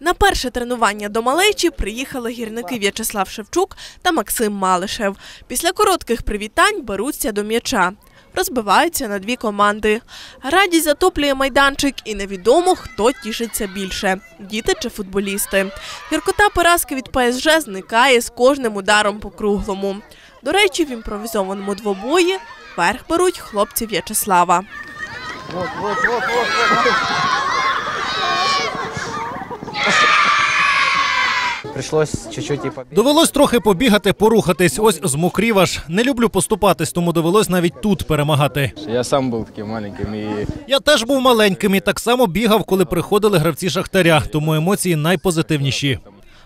На перше тренування до малечі приїхали гірники В'ячеслав Шевчук та Максим Малишев. Після коротких привітань беруться до м'яча. Розбиваються на дві команди. Радість затоплює майданчик і невідомо, хто тішиться більше – діти чи футболісти. Гіркота поразки від ПСЖ зникає з кожним ударом по круглому. До речі, в імпровізованому двобої верх беруть хлопці В'ячеслава. Пришлось чуть-чуть и побегать. Довелось трохи побігати, порухатись. Ось змокрів аж. Не люблю поступатись, тому довелось навіть тут перемагати. Я сам был таким маленьким и Я теж був маленьким і так само бігав, коли приходили гравці Шахтаря, тому емоції найпозитивніші.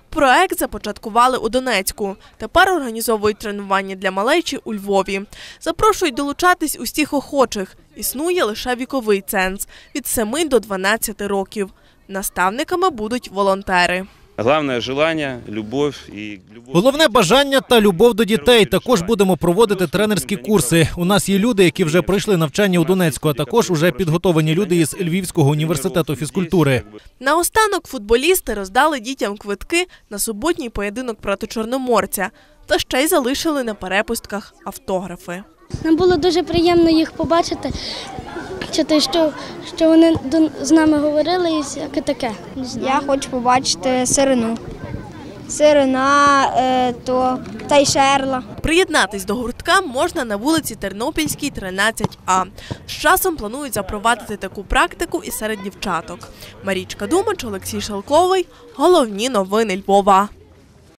Проект започаткували у Донецьку. Тепер організовують тренування для малечі у Львові. Запрошують долучатись усіх охочих. Існує лише віковий ценз – від 7 до 12 років. Наставниками будуть волонтери. Главное желание, любовь и любовь. Головне бажання та любов до дітей. Також будемо проводити тренерські курси. У нас є люди, які вже пройшли навчання у Донецьку, а також уже підготовлені люди із Львівського університету фізкультури. Наостанок футболісти роздали дітям квитки на суботній поєдинок проти Чорноморця. Та ще й залишили на перепустках автографи. Нам було дуже приємно їх побачити, чути, що, що вони до, з нами говорили і всяке таке. Я хочу побачити сирину. Сирина, е, то та й шерла. Приєднатись до гуртка можна на вулиці Тернопільській, 13А. З часом планують запровадити таку практику і серед дівчаток. Марічка Думач, Олексій Шелковий. Головні новини Львова.